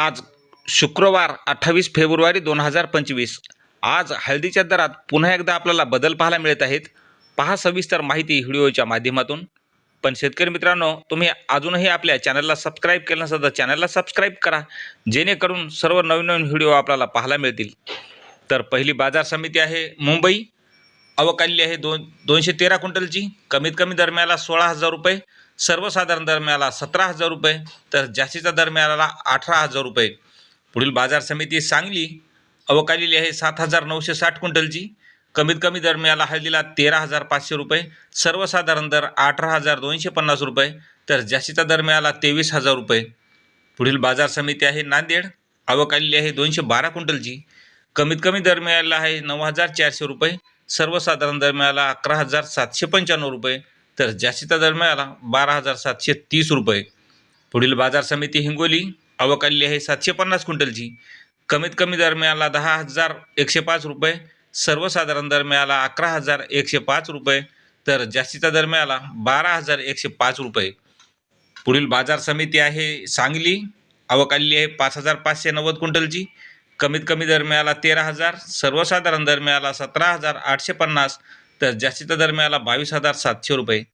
आज शुक्रवार अठ्ठावीस फेब्रुवारी दोन हजार पंचवीस. आज हळदीच्या दरात पुन्हा एकदा आपल्याला बदल पाहायला मिळत आहेत. पहा सविस्तर माहिती व्हिडिओच्या माध्यमातून. पण शेतकरी मित्रांनो तुम्ही अजूनही आपल्या चॅनलला सबस्क्राईब केलं नसेल तर चॅनलला सबस्क्राईब करा. जेणेकरून सर्व नवीन नवीन व्हिडिओ आपल्याला पाहायला मिळतील. तर पहिली बाजार समिती आहे मुंबई. अवकाली आहे दोन दोनशे तेरा क्विंटलची. कमीत कमी दरम्याला सोळा हजार रुपये. सर्वसाधारण दरम्याला सतरा हजार रुपये तर जास्तीचा दरम्याला अठरा हजार रुपये. पुढील बाजार समिती सांगली अवकालेली आहे सात हजार नऊशे साठ क्विंटलची. कमीत कमी दरम्याला हळदीला तेरा हजार पाचशे रुपये सर्वसाधारण दर अठरा हजार दोनशे पन्नास रुपये तर जास्तीचा दरम्याला तेवीस हजार रुपये. पुढील बाजार समिती आहे नांदेड अवकालेली आहे दोनशे बारा क्विंटलची. कमीत कमी दरम्याला आहे नऊ हजार चारशे रुपये सर्वसाधारण दर मिळाला अकरा हजार सातशे पंच्याण्णव रुपये तर जास्तीचा दरम्याला बारा हजार सातशे तीस रुपये. पुढील बाजार समिती हिंगोली अवकाली आहे सातशे पन्नास क्विंटलची. कमीत कमी दरम्याला दहा हजार एकशे पाच रुपये. सर्वसाधारण दर मिळाला अकरा हजार एकशे पाच रुपये. तर जास्तीचा दरम्याला बारा हजार एकशे पाच रुपये. पुढील बाजार समिती आहे सांगली अवकाली आहे पाच हजार पाचशे नव्वद क्विंटलची. कमीत कमी दरम्याला तेरा हजार. सर्वसाधारण दर मिळाला सतरा हजार आठशे पन्नास. तर जास्तीचा दरम्याला बावीस हजार सातशे रुपये.